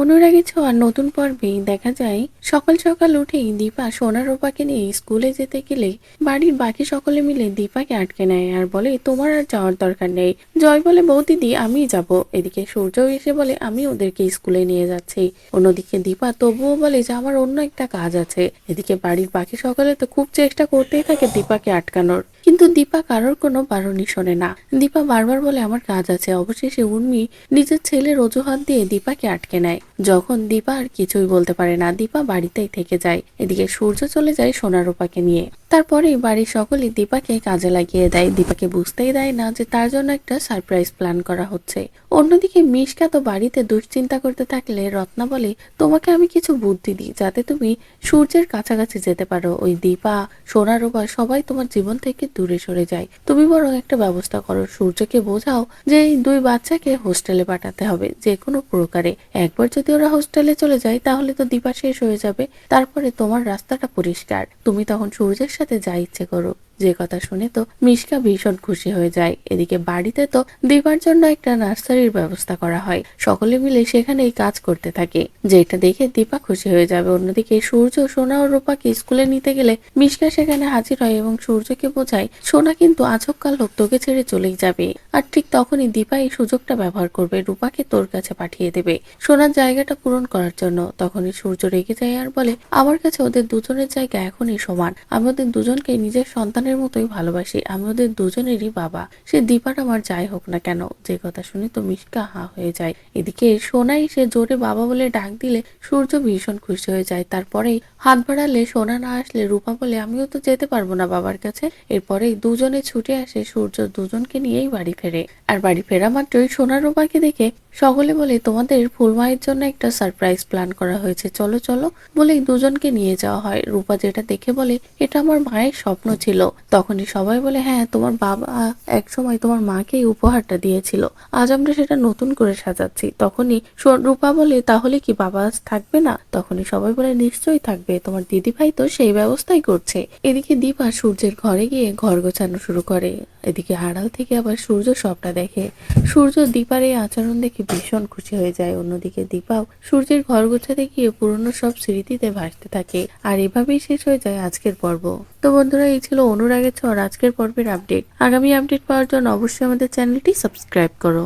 অনুরাগী ছোঁয়ার নতুন পর্বে দেখা যায়, সকাল সকাল উঠেই দীপা সোনার রূপাকে নিয়ে স্কুলে যেতে গেলে বাড়ির বাকি সকলে মিলে দীপাকে আটকে নেয় আর বলে, তোমার আর যাওয়ার দরকার নেই। জয় বলে, বউ দিদি, আমিই যাব। এদিকে সূর্য এসে বলে, আমি ওদেরকে স্কুলে নিয়ে যাচ্ছি। অন্যদিকে দীপা, তবুও বলে যে, আমার অন্য একটা কাজ আছে। এদিকে বাড়ির বাকি সকলে তো খুব চেষ্টা করতেই থাকে দীপাকে আটকানোর। কিন্তু দীপা কারোর কোনো বারণই শোনে না। দীপা বারবার বলে, আমার কাজ আছে। অবশেষে উর্মি নিজের ছেলের অজুহাত দিয়ে দীপাকে আটকে নেয়। যখন দীপা আর কিছুই বলতে পারে না, দীপা বাড়িতেই থেকে যায়। এদিকে সূর্য চলে যায় সোনারূপাকে নিয়ে। তারপরেই বাড়ির সকলে দীপাকে কাজে লাগিয়ে দেয়। দীপাকে বুঝতেই দেয় না যে তার জন্য একটা সারপ্রাইজ প্ল্যান করা হচ্ছে। অন্যদিকে মিশকা তো বাড়িতে দুশ্চিন্তা করতে থাকলে রত্না বলে, তোমাকে আমি কিছু বুদ্ধি দিই যাতে তুমি সূর্যের কাছাকাছি যেতে পারো। ওই দীপা সোনারূপা সবাই তোমার জীবন থেকে দূরে সরে যায়। তুমি বরং একটা ব্যবস্থা করো। সূর্যকে বোঝাও যে এই দুই বাচ্চাকে হোস্টেলে পাঠাতে হবে, যে কোনো প্রকারে। একবার যদি ওরা হোস্টেলে চলে যায়, তাহলে তো দীপা শেষ হয়ে যাবে। তারপরে তোমার রাস্তাটা পরিষ্কার। তুমি তখন সূর্যের সাথে যা ইচ্ছে করো যে কথা শুনে তো মিশকা ভীষণ খুশি হয়ে যায়। এদিকে বাড়িতে তো দীপার জন্য একটা নার্সারির ব্যবস্থা করা হয়। সকলে মিলে সেখানেই কাজ করতে থাকে। যেটা দেখে দীপা খুশি হয়ে যাবে। অন্যদিকে সূর্য, সোনা ও রূপাকে স্কুলে নিতে গেলে মিশকা সেখানে হাজির হয় এবং সূর্যকে বোঝায়, সোনা কিন্তু আজবকাল লোক তোকে ছেড়ে চলেই যাবে। আর ঠিক তখনই দীপা এই সুযোগটা ব্যবহার করবে, রূপাকে তোর কাছে পাঠিয়ে দেবে। সোনার জায়গাটা পূরণ করার জন্য তখনই সূর্য রেগে যায় আর বলে, আমার কাছে ওদের দুজনের জায়গা এখনই সমান। আমি ওদের দুজনকে নিজের সন্তানের মতোই ভালোবাসি। আমি ওদের দুজনেরই বাবা। সে দীপার আমার যাই হোক না কেন, যে কথা শুনে তো মিশকা হা হয়ে যায়। এদিকে সোনাই সে জোরে বাবা বলে ডাক দিলে সূর্য ভীষণ খুশি হয়ে যায়। তারপরেই হাত বাড়ালে সোনা না আসলে রূপা বলে, আমিও তো যেতে পারব না বাবার কাছে। এরপরেই দুজনে ছুটে আসে সূর্য দুজনকে নিয়েই বাড়ি ফেরে। আর বাড়ি ফেরা মাত্রই সোনা রূপাকে দেখে সকলে বলে, তোমাদের ফুলমায়ের জন্য একটা সারপ্রাইজ প্ল্যান করা হয়েছে। চলো চলো। বলেই দুজনকে নিয়ে যাওয়া হয়। রূপা যেটা দেখে বলে, এটা আমার মায়ের স্বপ্ন ছিল। তখনই সবাই বলে হ্যাঁ তোমার বাবা এক সময় তোমার মাকে উপহারটা দিয়েছিল। আজ আমরা সেটা নতুন করে সাজাচ্ছি। তখনই রূপা বলে, তাহলে কি বাবা আজ থাকবে না? তখনই সবাই বলে, নিশ্চয়ই থাকবে। তোমার দিদি ভাই তো সেই ব্যবস্থাই করছে। এদিকে দীপা সূর্যের ঘরে গিয়ে ঘর গোছানো শুরু করে। এদিকে আড়াল থেকে আবার সূর্য সবটা দেখে। সূর্য দীপার এই আচরণ দেখে ভীষণ খুশি হয়ে যায়। অন্যদিকে দীপাও সূর্যের ঘর গোছাতে গিয়ে পুরনো সব স্মৃতিতে ভাসতে থাকে। আর এভাবেই শেষ হয়ে যায় আজকের পর্ব। তো বন্ধুরা, এই ছিল অনুরাগের ছড় আজকের পর্বের আপডেট। আগামী আপডেট পাওয়ার জন্য অবশ্যই আমাদের চ্যানেলটি সাবস্ক্রাইব করো।